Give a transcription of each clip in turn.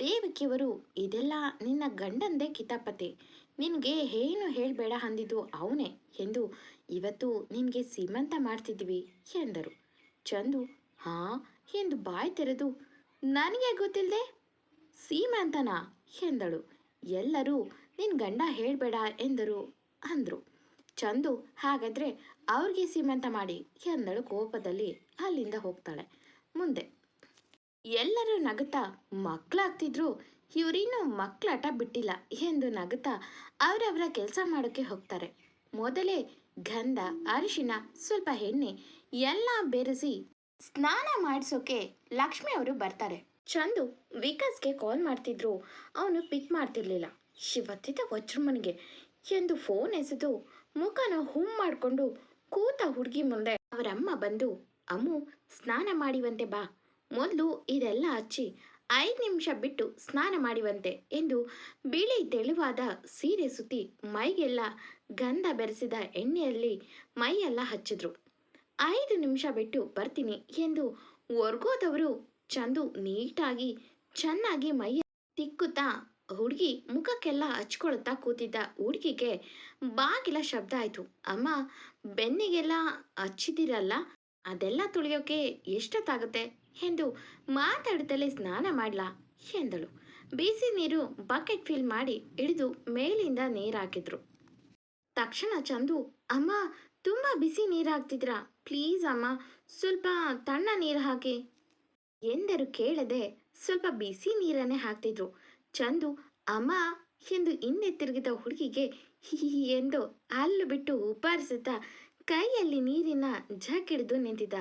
ದೇವಕಿಯವರು, ಇದೆಲ್ಲ ನಿನ್ನ ಗಂಡಂದೇ ಕಿತಾಪತಿ. ನಿನಗೆ ಏನು ಹೇಳಬೇಡ ಅಂದಿದ್ದು ಅವನೇ ಎಂದು ಇವತ್ತು ನಿನಗೆ ಸೀಮಂತ ಮಾಡ್ತಿದ್ವಿ ಎಂದರು. ಚಂದು, ಹಾ ಎಂದು ಬಾಯಿ ತೆರೆದು, ನನಗೆ ಗೊತ್ತಿಲ್ಲದೆ ಸೀಮಂತನಾ ಎಂದಳು. ಎಲ್ಲರೂ ನಿನ್ನ ಗಂಡ ಹೇಳಬೇಡ ಎಂದರು ಅಂದರು. ಚಂದು, ಹಾಗಾದರೆ ಅವ್ರಿಗೆ ಸೀಮಂತ ಮಾಡಿ ಎಂದಳು ಕೋಪದಲ್ಲಿ ಅಲ್ಲಿಂದ ಹೋಗ್ತಾಳೆ. ಮುಂದೆ ಎಲ್ಲರೂ ನಗುತ್ತಾ ಮಕ್ಕಳಾಗ್ತಿದ್ರು ಇವರಿನ್ನೂ ಮಕ್ಕಳಾಟ ಬಿಟ್ಟಿಲ್ಲ ಎಂದು ನಗುತ್ತಾ ಅವರವರ ಕೆಲಸ ಮಾಡೋಕ್ಕೆ ಹೋಗ್ತಾರೆ. ಮೊದಲೇ ಗಂಧ, ಅರಿಶಿನ, ಸ್ವಲ್ಪ ಎಣ್ಣೆ ಎಲ್ಲ ಬೆರೆಸಿ ಸ್ನಾನ ಮಾಡಿಸೋಕೆ ಲಕ್ಷ್ಮಿ ಅವರು ಬರ್ತಾರೆ. ಚಂದು ವಿಕಾಸ್ಗೆ ಕಾಲ್ ಮಾಡ್ತಿದ್ರು. ಅವನು ಪಿಕ್ ಮಾಡ್ತಿರ್ಲಿಲ್ಲ. ಶಿವತ್ತಿದ್ದ ವಜ್ರಮನಿಗೆ ಎಂದು ಫೋನ್ ಎಸೆದು ಮುಖನ ಹುಮ್ ಮಾಡಿಕೊಂಡು ಕೂತ ಹುಡುಗಿ ಮುಂದೆ ಅವರಮ್ಮ ಬಂದು, ಅಮ್ಮು, ಸ್ನಾನ ಮಾಡಿವಂತೆ ಬಾ ಮೊದಲು ಇದೆಲ್ಲ ಹಚ್ಚಿ ಐದು ನಿಮಿಷ ಬಿಟ್ಟು ಸ್ನಾನ ಮಾಡಿವಂತೆ ಎಂದು ಬಿಳಿ ತೆಳುವಾದ ಸೀರೆ ಸುತ್ತಿ ಮೈಗೆಲ್ಲ ಗಂಧ ಬೆರೆಸಿದ ಎಣ್ಣೆಯಲ್ಲಿ ಮೈಯೆಲ್ಲ ಹಚ್ಚಿದ್ರು. ಐದು ನಿಮಿಷ ಬಿಟ್ಟು ಬರ್ತೀನಿ ಎಂದು ಒರ್ಗೋದವರು ಚಂದು ನೀಟಾಗಿ ಚೆನ್ನಾಗಿ ಮೈ ತಿಕ್ಕುತ್ತಾ ಹುಡುಗಿ ಮುಖಕ್ಕೆಲ್ಲ ಹಚ್ಕೊಳ್ತಾ ಕೂತಿದ್ದ ಹುಡುಗಿಗೆ ಬಾಗಿಲ ಶಬ್ದ ಆಯಿತು. ಅಮ್ಮ, ಬೆನ್ನಿಗೆಲ್ಲ ಹಚ್ಚಿದಿರಲ್ಲ ಅದೆಲ್ಲ ತುಳಿಯೋಕೆ ಎಷ್ಟೊತ್ತಾಗುತ್ತೆ? ಎಂದು ಮಾತಾಡುತ್ತಲೇ ಸ್ನಾನ ಮಾಡ್ಲಾ ಎಂದಳು. ಬಿಸಿ ನೀರು ಬಕೆಟ್ ಫಿಲ್ ಮಾಡಿ ಹಿಡಿದು ಮೇಲಿಂದ ನೀರಾಕಿದ್ರು. ತಕ್ಷಣ ಚಂದು, ಅಮ್ಮ, ತುಂಬ ಬಿಸಿ ನೀರು ಹಾಕ್ತಿದ್ರಾ ಪ್ಲೀಸ್ ಅಮ್ಮ, ಸ್ವಲ್ಪ ತಣ್ಣ ನೀರು ಹಾಕಿ. ಎಂದರು ಕೇಳದೆ ಸ್ವಲ್ಪ ಬಿಸಿ ನೀರನ್ನೇ ಹಾಕ್ತಿದ್ರು. ಚಂದು, ಅಮ್ಮ, ಎಂದು ಹಿಂದೆ ತಿರುಗಿದ ಹುಡುಗಿಗೆ ಹಿ ಎಂದು ಹಲ್ಲು ಬಿಟ್ಟು ಉಪಾರಿಸುತ್ತಾ ಕೈಯಲ್ಲಿ ನೀರಿನ ಜಗ್ ಹಿಡಿದು ನಿಂತಿದ್ದ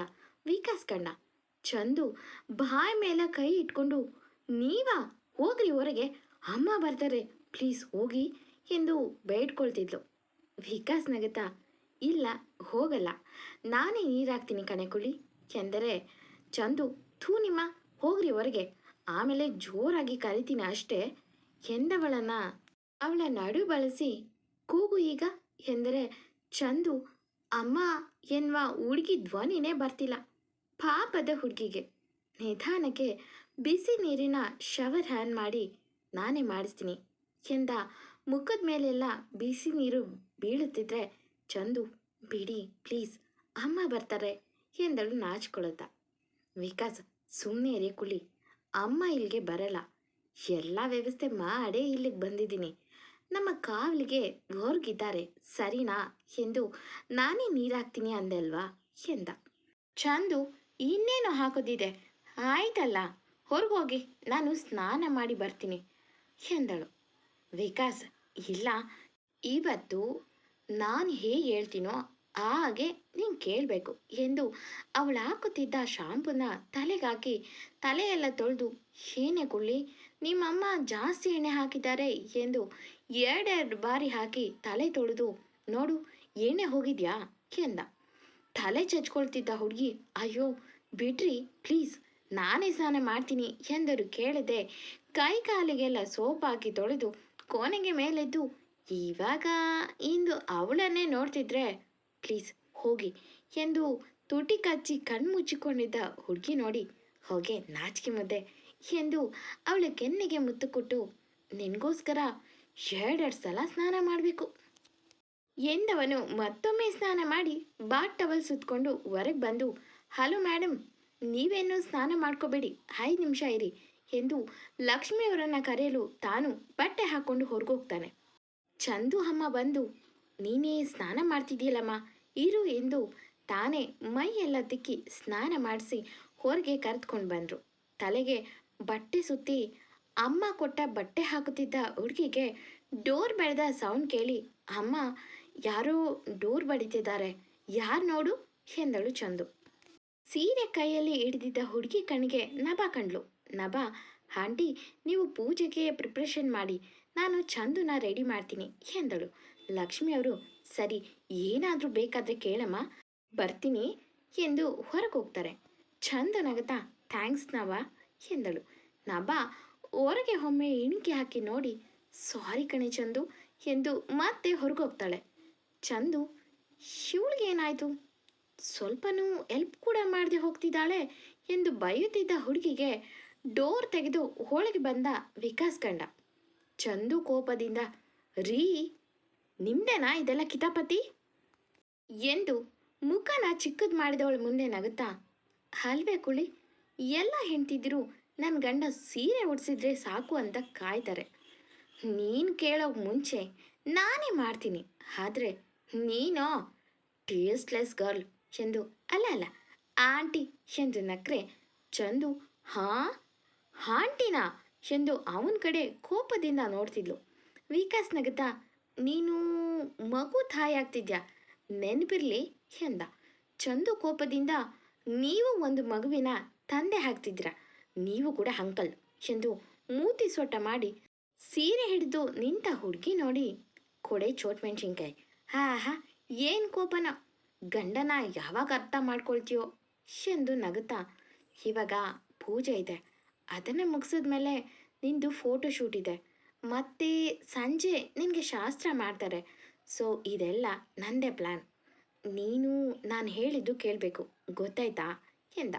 ವಿಕಾಸ್ ಕಂಡ ಚಂದು ಬಾಯ್ ಮೇಲೆ ಕೈ ಇಟ್ಕೊಂಡು, ನೀವಾ? ಹೋಗ್ರಿ ಹೊರಗೆ. ಅಮ್ಮ ಬರ್ತಾರೆ. ಪ್ಲೀಸ್ ಹೋಗಿ ಎಂದು ಬೇಡ್ಕೊಳ್ತಿದ್ಲು. ವಿಕಾಸ್ ನಗುತ್ತಾ, ಇಲ್ಲ, ಹೋಗಲ್ಲ. ನಾನೇ ನೀರಾಗ್ತೀನಿ ಕಣೆಕುಳಿ ಎಂದರೆ, ಚಂದು, ಥೂ ನಿಮ್ಮ, ಹೋಗ್ರಿ ಹೊರಗೆ. ಆಮೇಲೆ ಜೋರಾಗಿ ಕರಿತೀನಿ ಅಷ್ಟೇ ಎಂದವಳನ್ನ ಅವಳ ನಡು ಬಳಸಿ, ಕೂಗು ಈಗ ಎಂದರೆ, ಚಂದು, ಅಮ್ಮ ಎನ್ನುವ ಹುಡುಗಿ ಧ್ವನಿನೇ ಬರ್ತಿಲ್ಲ. ಪಾಪದ ಹುಡುಗಿಗೆ. ನಿಧಾನಕ್ಕೆ ಬಿಸಿ ನೀರಿನ ಶವರ್ ಹ್ಯಾನ್ ಮಾಡಿ, ನಾನೇ ಮಾಡಿಸ್ತೀನಿ. ಎಂದ ಮುಖದ ಮೇಲೆಲ್ಲ ಬಿಸಿ ನೀರು ಬೀಳುತ್ತಿದ್ರೆ, ಚಂದು, ಬಿಡಿ, ಪ್ಲೀಸ್, ಅಮ್ಮ ಬರ್ತಾರೆ, ಎಂದಳು ನಾಚಿಕೊಳ್ಳುತ್ತ ವಿಕಾಸ್ ಸುಮ್ಮನೆ ರೇ ಕುಳಿ, ಅಮ್ಮ ಇಲ್ಲಿಗೆ ಬರಲ್ಲ. ಎಲ್ಲ ವ್ಯವಸ್ಥೆ ಮಾಡೇ ಇಲ್ಲಿಗೆ ಬಂದಿದ್ದೀನಿ. ನಮ್ಮ ಕಾವಲಿಗೆ ಹೊರಗಿದ್ದಾರೆ, ಸರಿನಾ? ಎಂದು, ನಾನೇ ನೀರಾಕ್ತೀನಿ ಅಂದಲ್ವಾ ಅಂದೆ ಎಂದ. ಚಂದು ಇನ್ನೇನು ಹಾಕೋದಿದೆ? ಆಯ್ತಲ್ಲ, ಹೊರಗೋಗಿ ನಾನು ಸ್ನಾನ ಮಾಡಿ ಬರ್ತೀನಿ ಎಂದಳು. ವಿಕಾಸ್, ಇಲ್ಲ, ಇವತ್ತು ನಾನು ಹೇಗೆ ಹೇಳ್ತೀನೋ ಹಾಗೆ ನೀನು ಕೇಳಬೇಕು ಎಂದು ಅವಳು ಹಾಕುತ್ತಿದ್ದ ಶಾಂಪುನ ತಲೆಗಾಕಿ ತಲೆಯೆಲ್ಲ ತೊಳೆದು, ಏನೇ ಕುಳ್ಳಿ, ನಿಮ್ಮಮ್ಮ ಜಾಸ್ತಿ ಎಣ್ಣೆ ಹಾಕಿದ್ದಾರೆ ಎಂದು ಎರಡೆರಡು ಬಾರಿ ಹಾಕಿ ತಲೆ ತೊಳೆದು, ನೋಡು, ಎಣ್ಣೆ ಹೋಗಿದ್ಯಾ? ಎಂದ. ತಲೆ ಚಚ್ಕೊಳ್ತಿದ್ದ ಹುಡುಗಿ, ಅಯ್ಯೋ, ಬಿಡ್ರಿ, ಪ್ಲೀಸ್, ನಾನೇ ಸ್ನಾನ ಮಾಡ್ತೀನಿ ಎಂದರು. ಕೇಳದೆ ಕೈ ಕಾಲಿಗೆಲ್ಲ ಸೋಪ್ ಹಾಕಿ ತೊಳೆದು ಕೋಣೆಗೆ ಮೇಲೆದ್ದು, ಇವಾಗ ಇಂದು ಅವಳನ್ನೇ ನೋಡ್ತಿದ್ರೆ, ಪ್ಲೀಸ್ ಹೋಗಿ ಎಂದು ತುಟಿ ಕಚ್ಚಿ ಕಣ್ಮುಚ್ಚಿಕೊಂಡಿದ್ದ ಹುಡುಗಿ ನೋಡಿ, ಹೋಗೆ, ನಾಚಿಕೆ ಮುದ್ದೆ ಎಂದು ಅವಳ ಕೆನ್ನೆಗೆ ಮುತ್ತು ಕೊಟ್ಟು, ನಿನಗೋಸ್ಕರ ಎರಡೆರಡು ಸಲ ಸ್ನಾನ ಮಾಡಬೇಕು ಎಂದವನು ಮತ್ತೊಮ್ಮೆ ಸ್ನಾನ ಮಾಡಿ ಬಾಟ್ ಟವಲ್ ಸುತ್ತಕೊಂಡು ಹೊರಗೆ ಬಂದು, ಹಲೋ ಮೇಡಮ್ ನೀವೇನು ಸ್ನಾನ ಮಾಡ್ಕೋಬೇಡಿ, ಐದು ನಿಮಿಷ ಇರಿ ಎಂದು ಲಕ್ಷ್ಮಿಯವರನ್ನು ಕರೆಯಲು ತಾನು ಬಟ್ಟೆ ಹಾಕ್ಕೊಂಡು ಹೊರಗೋಗ್ತಾನೆ. ಚಂದು ಅಮ್ಮ ಬಂದು, ನೀನೇ ಸ್ನಾನ ಮಾಡ್ತಿದ್ದೀಯಲ್ಲಮ್ಮ, ಇರು ಎಂದು ತಾನೇ ಮೈ ಎಲ್ಲ ತಿಕ್ಕಿ ಸ್ನಾನ ಮಾಡಿಸಿ ಹೊರಗೆ ಕರೆದುಕೊಂಡು ಬಂದರು. ತಲೆಗೆ ಬಟ್ಟೆ ಸುತ್ತಿ ಅಮ್ಮ ಕೊಟ್ಟ ಬಟ್ಟೆ ಹಾಕುತ್ತಿದ್ದ ಹುಡುಗಿಗೆ ಡೋರ್ ಬೆಳೆದ ಸೌಂಡ್ ಕೇಳಿ ಅಮ್ಮ ಯಾರೋ ಡೋರ್ ಬಡಿತಿದ್ದಾರೆ. ಯಾರು ನೋಡು? ಎಂದಳು ಚಂದು. ಸೀರೆ ಕೈಯಲ್ಲಿ ಹಿಡಿದಿದ್ದ ಹುಡುಗಿ ಕಣ್ಗೆ ನಭ ಕಂಡ್ಲು. ನಭ, ಆಂಟಿ, ನೀವು ಪೂಜೆಗೆ ಪ್ರಿಪ್ರೇಷನ್ ಮಾಡಿ. ನಾನು ಚಂದುನ ರೆಡಿ ಮಾಡ್ತೀನಿ, ಎಂದಳು. ಲಕ್ಷ್ಮಿ ಅವರು, ಸರಿ, ಏನಾದರೂ ಬೇಕಾದರೆ ಕೇಳಮ್ಮ. ಬರ್ತೀನಿ, ಎಂದು ಹೊರಗೆ ಹೋಗ್ತಾರೆ ಚಂದ ಥ್ಯಾಂಕ್ಸ್ ನವ ಎಂದಳು. ನಭ, ಹೊರಗೆ ಒಮ್ಮೆ ಇಣಿಕೆ ಹಾಕಿ ನೋಡಿ. ಸಾರಿ ಕಣೆ ಚಂದು, ಎಂದು ಮತ್ತೆ ಹೊರಗೋಗ್ತಾಳೆ. ಚಂದು ಏನಾಯಿತು? ಸ್ವಲ್ಪನೂ ಎಲ್ಪ್ ಕೂಡ ಮಾಡದೆ ಹೋಗ್ತಿದ್ದಾಳೆ ಎಂದು ಬೈಯುತ್ತಿದ್ದ ಹುಡುಗಿಗೆ ಡೋರ್ ತೆಗೆದು ಹೋಳಿಗೆ ಬಂದ ವಿಕಾಸ್ ಕಂಡ ಚಂದು ಕೋಪದಿಂದ, ರೀ ನಿಮ್ದೇನಾ ಇದೆಲ್ಲ ಕಿತಾಪತಿ? ಎಂದು ಮುಖನ ಚಿಕ್ಕದು ಮಾಡಿದವಳು ಮುಂದೆ ನಗುತ್ತಾ ಅಲ್ವೇ ಕುಳಿ, ಎಲ್ಲ ಹೆಂಡ್ತಿದ್ರು ನನ್ನ ಗಂಡ ಸೀರೆ ಉಡಿಸಿದ್ರೆ ಸಾಕು ಅಂತ ಕಾಯ್ತಾರೆ. ನೀನು ಕೇಳೋ ಮುಂಚೆ ನಾನೇ ಮಾಡ್ತೀನಿ, ಆದರೆ ನೀನೋ ಟೇಸ್ಟ್ಲೆಸ್ ಗರ್ಲ್ ಎಂದು ಅಲ್ಲ ಅಲ್ಲ. ಆಂಟಿ ಎಂದು ನಕ್ರೆ. ಚಂದು, ಹಾ? ಆಂಟಿನಾ? ಎಂದು ಅವನ ಕಡೆ ಕೋಪದಿಂದ ನೋಡ್ತಿದ್ಲು. ವಿಕಾಸ್ ನಗುತ್ತಾ, ನೀನು ಮಗು ತಾಯಿ ಆಗ್ತಿದ್ಯಾ? ನೆನಪಿರ್ಲಿ ಎಂದ. ಚಂದು ಕೋಪದಿಂದ, ನೀವು ಒಂದು ಮಗುವಿನ ತಂದೆ ಹಾಕ್ತಿದ್ರ ನೀವು ಕೂಡ ಅಂಕಲ್. ಎಂದು ಮೂತಿ ಸೊಟ್ಟ ಮಾಡಿ ಸೀರೆ ಹಿಡಿದು ನಿಂತ ಹುಡುಗಿ ನೋಡಿ, ಕೊಡೆ ಚೋಟ್ ಮೆಣಸಿನ್ಕಾಯಿ. ಹಾ ಹಾ ಏನು ಕೋಪನ? ಗಂಡನ ಯಾವಾಗ ಅರ್ಥ ಮಾಡ್ಕೊಳ್ತೀಯೋ? ಎಂದು ನಗುತ್ತಾ, ಇವಾಗ ಪೂಜೆ ಇದೆ. ಅದನ್ನು ಮುಗಿಸಿದ್ಮೇಲೆ ನಿಂದು ಫೋಟೋ ಶೂಟ್ ಇದೆ. ಮತ್ತೆ ಸಂಜೆ ನಿನಗೆ ಶಾಸ್ತ್ರ ಮಾಡ್ತಾರೆ. ಸೊ ಇದೆಲ್ಲ ನಂದೇ ಪ್ಲ್ಯಾನ್ ನೀನು, ನಾನು ಹೇಳಿದ್ದು ಕೇಳಬೇಕು. ಗೊತ್ತಾಯ್ತಾ? ಎಂದ.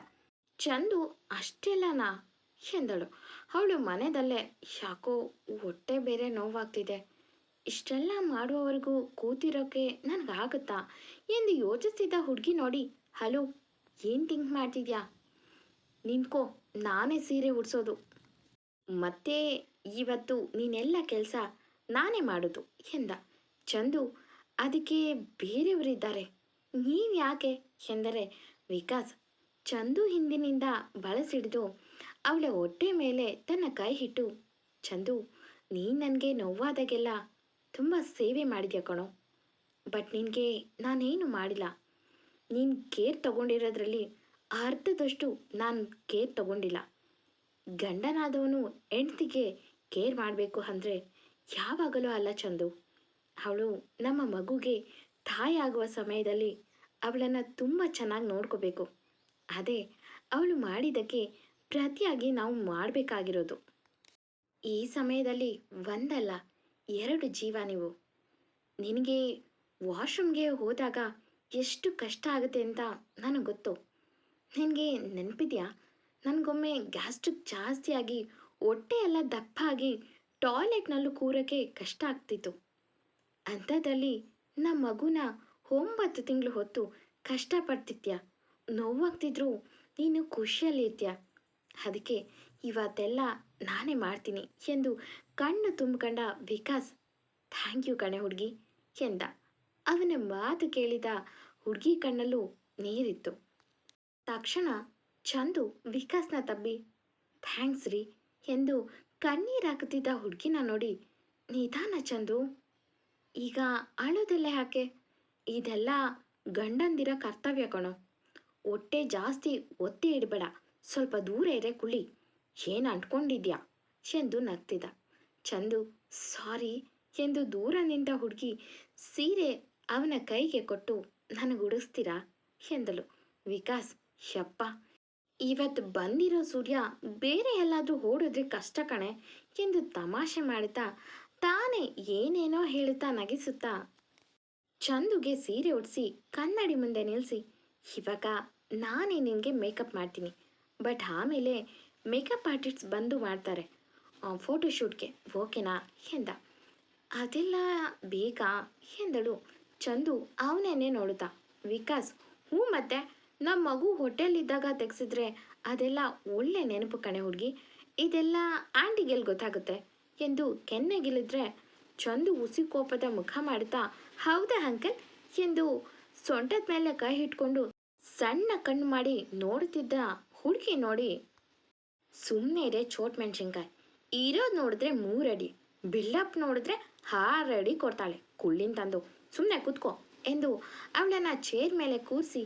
ಚಂದು ಅಷ್ಟೆಲ್ಲನಾ? ಎಂದಳು. ಅವಳು ಮನೆಯಲ್ಲೇ ಯಾಕೋ ಹೊಟ್ಟೆ ಬೇರೆ ನೋವಾಗ್ತಿದೆ. ಇಷ್ಟೆಲ್ಲ ಮಾಡುವವರೆಗೂ ಕೂತಿರೋಕ್ಕೆ ನನಗಾಗುತ್ತಾ? ಎಂದು ಯೋಚಿಸ್ತಿದ್ದ ಹುಡುಗಿ ನೋಡಿ, ಹಲೋ, ಏನು ಥಿಂಕ್ ಮಾಡ್ತಿದ್ಯಾ? ನಿಂತ್ಕೋ, ನಾನೇ ಸೀರೆ ಉಡ್ಸೋದು. ಮತ್ತೆ ಇವತ್ತು ನೀನೆಲ್ಲ ಕೆಲಸ ನಾನೇ ಮಾಡೋದು, ಎಂದ. ಚಂದು, ಅದಕ್ಕೆ ಬೇರೆಯವರಿದ್ದಾರೆ. ನೀವು ಯಾಕೆ? ಎಂದರೆ, ವಿಕಾಸ್, ಚಂದು ಹಿಂದಿನಿಂದ ಬಳಸಿಡಿದು, ಅವಳ ಹೊಟ್ಟೆ ಮೇಲೆ ತನ್ನ ಕೈ ಇಟ್ಟು, ಚಂದು, ನೀನು ನನಗೆ ನೋವಾದಾಗೆಲ್ಲ ತುಂಬ ಸೇವೆ ಮಾಡಿದ್ಯಾ ಕಣೋ. ಬಟ್ ನಿನಗೆ ನಾನೇನು ಮಾಡಿಲ್ಲ. ನೀನು ಕೇರ್ ತಗೊಂಡಿರೋದ್ರಲ್ಲಿ ಅರ್ಧದಷ್ಟು ನಾನು ಕೇರ್ ತಗೊಂಡಿಲ್ಲ. ಗಂಡನಾದವನು ಹೆಂಡ್ತಿಗೆ ಕೇರ್ ಮಾಡಬೇಕು ಅಂದರೆ ಯಾವಾಗಲೂ ಅಲ್ಲ ಚಂದು. ಅವಳು ನಮ್ಮ ಮಗುಗೆ ತಾಯಿ ಆಗುವ ಸಮಯದಲ್ಲಿ ಅವಳನ್ನು ತುಂಬ ಚೆನ್ನಾಗಿ ನೋಡ್ಕೋಬೇಕು. ಅದೇ ಅವಳು ಮಾಡಿದ್ದಕ್ಕೆ ಪ್ರತಿಯಾಗಿ ನಾವು ಮಾಡಬೇಕಾಗಿರೋದು. ಈ ಸಮಯದಲ್ಲಿ ಒಂದಲ್ಲ ಎರಡು ಜೀವ ನೀವು. ನಿನಗೆ ವಾಶ್ರೂಮ್ಗೆ ಹೋದಾಗ ಎಷ್ಟು ಕಷ್ಟ ಆಗುತ್ತೆ ಅಂತ ನನಗೆ ಗೊತ್ತು. ನಿನಗೆ ನೆನಪಿದೆಯಾ? ನನಗೊಮ್ಮೆ ಗ್ಯಾಸ್ಟ್ರಿಕ್ ಜಾಸ್ತಿಯಾಗಿ, ಹೊಟ್ಟೆ ಎಲ್ಲ ದಪ್ಪ ಆಗಿ ಟಾಯ್ಲೆಟ್ನಲ್ಲೂ ಕೂರೋಕ್ಕೆ ಕಷ್ಟ ಆಗ್ತಿತ್ತು. ಅಂಥದ್ರಲ್ಲಿ ನಮ್ಮ ಮಗುನ ಒಂಬತ್ತು ತಿಂಗಳು ಹೊತ್ತು ಕಷ್ಟಪಡ್ತಿದ್ಯ ನೋವಾಗ್ತಿದ್ರು, ನೀನು ಖುಷಿಯಲ್ಲಿ ಇದೆಯಾ ಅದಕ್ಕೆ ಇವತ್ತೆಲ್ಲ ನಾನೇ ಮಾಡ್ತೀನಿ ಎಂದು ಕಣ್ಣು ತುಂಬಿಕೊಂಡ ವಿಕಾಸ್, ಥ್ಯಾಂಕ್ ಯು ಕಣೆ ಹುಡುಗಿ ಎಂದ. ಅವನ ಮಾತು ಕೇಳಿದ ಹುಡುಗಿ ಕಣ್ಣಲ್ಲೂ ನೀರಿತ್ತು. ತಕ್ಷಣ ಚಂದು ವಿಕಾಸ್ನ ತಬ್ಬಿ, ಥ್ಯಾಂಕ್ಸ್ ರೀ ಎಂದು ಕಣ್ಣೀರಾಕುತ್ತಿದ್ದ ಹುಡುಗಿನ ನೋಡಿ, ನಿಧಾನ ಚಂದು, ಈಗ ಅಳೋದೆಲ್ಲ ಯಾಕೆ? ಇದೆಲ್ಲ ಗಂಡಂದಿರ ಕರ್ತವ್ಯ ಕಣೋ. ಹೊಟ್ಟೆ ಜಾಸ್ತಿ ಒತ್ತಿ ಇಡಬೇಡ. ಸ್ವಲ್ಪ ದೂರ ಇರೆ ಕುಳಿ ಏನು ಅಂಟ್ಕೊಂಡಿದ್ಯಾ ಎಂದು ನಗ್ತಿದ್ದ. ಚಂದು, ಸಾರಿ, ಎಂದು ದೂರ ನಿಂತ ಹುಡುಗಿ ಸೀರೆ ಅವನ ಕೈಗೆ ಕೊಟ್ಟು, ನನಗೆ ಉಡಿಸ್ತೀರಾ? ಎಂದಳು. ವಿಕಾಸ್, ಯಪ್ಪ ಇವತ್ತು ಬಂದಿರೋ ಸೂರ್ಯ ಬೇರೆ ಎಲ್ಲಾದರೂ ಓಡಿದ್ರೆ ಕಷ್ಟ ಕಣೆ, ಎಂದು ತಮಾಷೆ ಮಾಡುತ್ತಾ ತಾನೇ ಏನೇನೋ ಹೇಳುತ್ತಾ ನಗಿಸುತ್ತಾ, ಚಂದುಗೆ ಸೀರೆ ಉಡಿಸಿ ಕನ್ನಡಿ ಮುಂದೆ ನಿಲ್ಲಿಸಿ ಇವಾಗ ನಾನೇ ನಿನಗೆ ಮೇಕಪ್ ಮಾಡ್ತೀನಿ, ಬಟ್ ಆಮೇಲೆ ಮೇಕಪ್ ಆರ್ಟಿಸ್ಟ್ ಬಂದು ಮಾಡ್ತಾರೆ. ಫೋಟೋಶೂಟ್ಗೆ ಓಕೆನಾ ಎಂದ. ಅದೆಲ್ಲ ಬೇಕಾ ಎಂದಳು. ಚಂದು ಅವನೇನೆ ನೋಡುತ್ತಾ. ವಿಕಾಸ್ ಹ್ಞೂ ಮತ್ತೆ? ನಮ್ಮ ಮಗು ಹೊಟ್ಟೆಲಿದ್ದಾಗ ತೆಗೆಸಿದ್ರೆ ಅದೆಲ್ಲ ಒಳ್ಳೆ ನೆನಪು ಕಣೆ ಹುಡುಗಿ. ಇದೆಲ್ಲ ಆಂಟಿಗೆಲ್ಲಿ ಗೊತ್ತಾಗುತ್ತೆ? ಎಂದು ಕೆನ್ನೆಗಿಲಿದ್ರೆ ಚಂದು ಉಸಿ ಕೋಪದ ಮುಖ ಮಾಡುತ್ತಾ ಹೌದಾ ಅಂಕಲ್? ಎಂದು ಸೊಂಟದ ಮೇಲೆ ಕೈ ಇಟ್ಕೊಂಡು ಸಣ್ಣ ಕಣ್ಣು ಮಾಡಿ ನೋಡುತ್ತಿದ್ದ ಹುಡುಗಿ ನೋಡಿ ಸುಮ್ಮನೆ ಚೋಟ್ ಮೆಣಸಿನ್ಕಾಯಿ. ಇರೋದು ನೋಡಿದ್ರೆ ಮೂರಡಿ ಬಿಲ್ಡಪ್ ನೋಡಿದ್ರೆ ಆರು ಅಡಿ ಕೊಡ್ತಾಳೆ, ಕುಳ್ಳಿನ ತಂದು. ಸುಮ್ಮನೆ ಕೂತ್ಕೋ ಎಂದು ಅವಳನ್ನ ಚೇರ್ ಮೇಲೆ ಕೂರಿಸಿ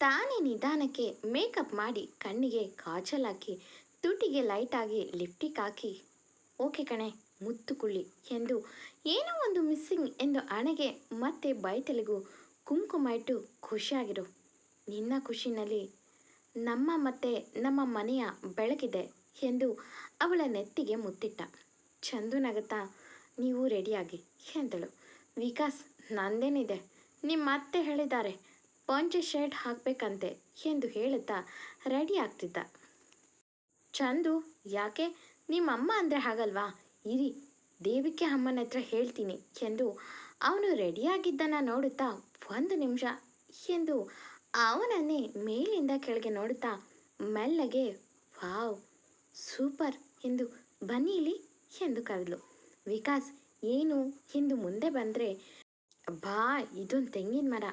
ತಾನೇ ನಿಧಾನಕ್ಕೆ ಮೇಕಪ್ ಮಾಡಿ ಕಣ್ಣಿಗೆ ಕಾಜಲ್ ಹಾಕಿ, ತುಟಿಗೆ ಲೈಟಾಗಿ ಲಿಪ್ಟಿಕ್ ಹಾಕಿ, ಓಕೆ ಕಣೆ, ಮುತ್ತು ಕುಳ್ಳಿ ಎಂದು ಏನೋ ಒಂದು ಮಿಸ್ಸಿಂಗ್ ಎಂದು ಹಣೆಗೆ ಮತ್ತೆ ಬೈತಲಿಗೂ ಕುಂಕುಮ ಇಟ್ಟು ಖುಷಿಯಾಗಿರು. ನಿನ್ನ ಖುಷಿನಲ್ಲಿ ನಮ್ಮ ಮತ್ತೆ ನಮ್ಮ ಮನೆಯ ಬೆಳಕಿದೆ ಎಂದು ಅವಳ ನೆತ್ತಿಗೆ ಮುತ್ತಿಟ್ಟ. ಚಂದು ನಗತಾ ನೀವು ರೆಡಿಯಾಗಿ, ಎಂದಳು. ವಿಕಾಸ್, ನಂದೇನಿದೆ? ನಿಮ್ಮ ಅತ್ತೆ ಹೇಳಿದ್ದಾರೆ, ಪಂಚೆ ಶರ್ಟ್ ಹಾಕಬೇಕಂತೆ, ಎಂದು ಹೇಳುತ್ತಾ ರೆಡಿ ಆಗ್ತಿದ್ದ. ಚಂದು, ಯಾಕೆ? ನಿಮ್ಮಮ್ಮ ಅಂದರೆ ಹಾಗಲ್ವಾ? ಇರಿ, ದೇವಿಕೆ ಅಮ್ಮನ ಹತ್ರ ಹೇಳ್ತೀನಿ, ಎಂದು ಅವನು ರೆಡಿಯಾಗಿದ್ದನ್ನು ನೋಡುತ್ತಾ, ಒಂದು ನಿಮಿಷ, ಎಂದು ಅವನನ್ನೇ ಮೇಲಿಂದ ಕೆಳಗೆ ನೋಡುತ್ತಾ ಮೆಲ್ಲಗೆ, ವಾವ್, ಸೂಪರ್ ಎಂದು ಬನ್ನಿಲಿ ಎಂದು ಕರೆದ್ಲು. ವಿಕಾಸ್, ಏನು? ಎಂದು ಮುಂದೆ ಬಂದರೆ ಬಾ, ಇದೊಂದು ತೆಂಗಿನ ಮರ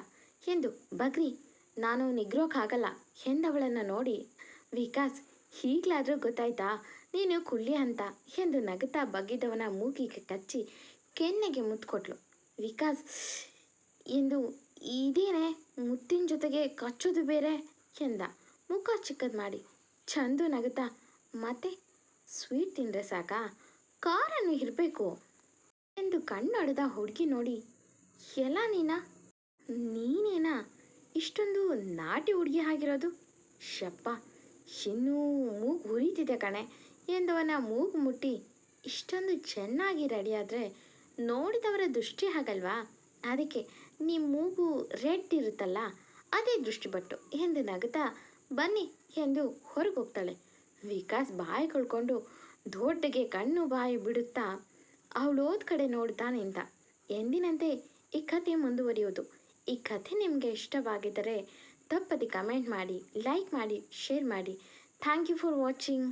ಎಂದು ಬಗ್ರಿ, ನಾನು ನಿಗ್ರೋಕ್ಕಾಗಲ್ಲ ಎಂದವಳನ್ನು ನೋಡಿ, ವಿಕಾಸ್ ಈಗಲಾದರೂ ಗೊತ್ತಾಯ್ತಾ? ನೀನು ಕುಳ್ಳಿ ಅಂತ ಎಂದು ನಗುತ್ತಾ ಬಗ್ಗಿದವನ ಮೂಗಿಗೆ ಕಚ್ಚಿ ಕೆನ್ನೆಗೆ ಮುತ್ಕೊಟ್ಲು. ವಿಕಾಸ್ ಎಂದು ಇದೇನೆ ಮುತ್ತಿನ ಜೊತೆಗೆ ಕಚ್ಚೋದು ಬೇರೆ ಎಂದ. ಮುಖ ಚಿಕ್ಕದು ಮಾಡಿ ಚಂದು ನಗುತ್ತಾ, ಮತ್ತೆ ಸ್ವೀಟ್ ತಿಂದರೆ ಸಾಕಾ? ಕಾರನ್ನು ಇರಬೇಕು. ಎಂದು ಕಣ್ಣೊಡೆದ ಹುಡುಗಿ ನೋಡಿ, ಎಲ್ಲ ನೀನಾ? ನೀನೇನಾ? ಇಷ್ಟೊಂದು ನಾಟಿ ಹುಡುಗಿ ಆಗಿರೋದು? ಶಪ್ಪ, ಇನ್ನೂ ಮೂಗು ಉರಿತಿದೆ ಕಣೆ. ಎಂದವನ ಮೂಗು ಮುಟ್ಟಿ, ಇಷ್ಟೊಂದು ಚೆನ್ನಾಗಿ ರೆಡಿಯಾದರೆ ನೋಡಿದವರ ದೃಷ್ಟಿ ಆಗಲ್ವಾ ಅದಕ್ಕೆ ನಿಮ್ಮ ಮೂಗು ರೆಡ್ ಇರುತ್ತಲ್ಲ, ಅದೇ ದೃಷ್ಟಿಪಟ್ಟು ಎಂದು ನಗುತ್ತಾ ಬನ್ನಿ ಎಂದು ಹೊರಗೆ ಹೋಗ್ತಾಳೆ ವಿಕಾಸ್ ಬಾಯಿ ಕಳ್ಕೊಂಡು ದೊಡ್ಡಗೆ ಕಣ್ಣು ಬಾಯಿ ಬಿಡುತ್ತಾ ಅವಳೋದ್ ಕಡೆ ನೋಡ್ತಾನೆ ಅಂತ. ಎಂದಿನಂತೆ ಈ ಕಥೆ ಮುಂದುವರಿಯೋದು. ಈ ಕಥೆ ನಿಮಗೆ ಇಷ್ಟವಾಗಿದ್ದರೆ ತಪ್ಪದೆ ಕಮೆಂಟ್ ಮಾಡಿ, ಲೈಕ್ ಮಾಡಿ, ಶೇರ್ ಮಾಡಿ. Thank you for watching.